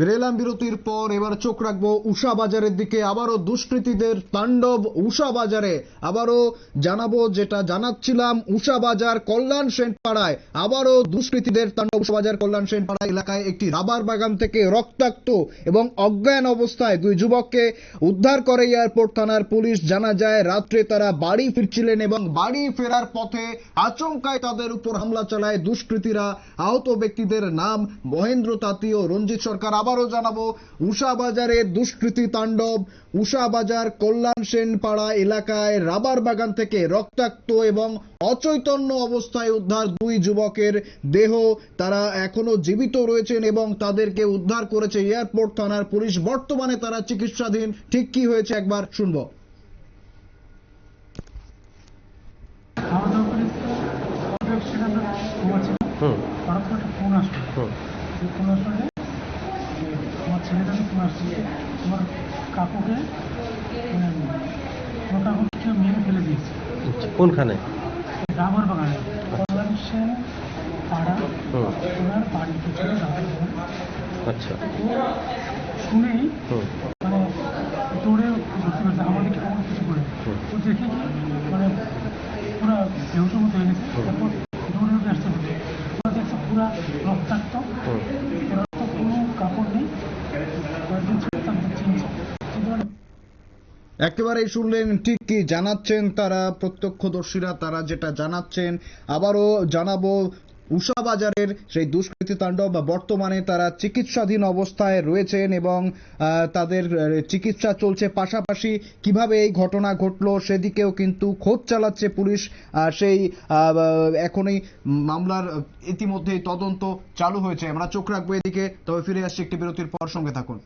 ফিরে এলাম বিরতির পর, এবার চোখ রাখব উষা বাজারের দিকে। আবারও দুষ্কৃতীদের তাণ্ডব উষা বাজারে। আবারও জানাব যেটা জানাচ্ছিলাম, উষা বাজার কল্যাণ সেন পাড়ায় আবারও দুষ্কৃতীদের তাণ্ডব উষা বাজার কল্যাণ সেন পাড়া এলাকায় একটি রাবার বাগান থেকে রক্তাক্ত এবং অজ্ঞান অবস্থায় দুই যুবককে উদ্ধার করে এয়ারপোর্ট থানার পুলিশ। জানা যায়, রাত্রে তারা বাড়ি ফিরছিলেন এবং বাড়ি ফেরার পথে আচমকায় তাদের উপর হামলা চালায় দুষ্কৃতীরা। আহত ব্যক্তিদের নাম মহেন্দ্র তাঁতি ও রঞ্জিত সরকার। আবারও জানাব উষা বাজারের দুষ্কৃতী তাণ্ডব উষা বাজার কল্যাণ সেন পাড়া এলাকায় রাবার বাগান থেকে রক্তাক্ত এবং অচৈতন্য অবস্থায় উদ্ধার দুই যুবকের দেহ। তারা এখনও জীবিত রয়েছেন এবং তাদেরকে উদ্ধার করেছে এয়ারপোর্ট থানার পুলিশ। বর্তমানে তারা চিকিৎসাধীন। ঠিক কি হয়েছে একবার শুনব। খাওয়া দাওয়া করে অর্ডার সেটা ঘুমাচ্ছি হুম। হঠাৎ একটা ফোন আসলো। হুম। ফোন আসলো ছেলেটাকে আসছে তোমার কাকুকে মানে তোমার কাকুকে মেরে ফেলে দিয়েছে। আচ্ছা, কোনখানে? রাবার বাগানে কল্যাণ সেন পাড়া ওনার বাড়ির পিছনে আচ্ছা। শুনেই মানে দৌড়ে ধরতে পারছে আমাদেরকে এমন কিছু করে ও দেখে মানে পুরো বেহুসের মতো হয়ে গেছে তারপর দৌড়ে উঠে ওরা দেখছে পুরো একেবারেই শুনলেন ঠিক কি জানাচ্ছেন তারা প্রত্যক্ষদর্শীরা, তারা যেটা জানাচ্ছেন, আবারও জানাব উষা বাজারের সেই দুষ্কৃতী তাণ্ডব বর্তমানে তারা চিকিৎসাধীন অবস্থায় রয়েছেন এবং তাদের চিকিৎসা চলছে পাশাপাশি কীভাবে এই ঘটনা ঘটলো সেদিকেও কিন্তু খোঁজ চালাচ্ছে পুলিশ সেই এখনই মামলার, ইতিমধ্যেই তদন্ত চালু হয়েছে। আমরা চোখ রাখব এদিকে, তবে ফিরে আসছি একটি বিরতির পর, সঙ্গে থাকুন।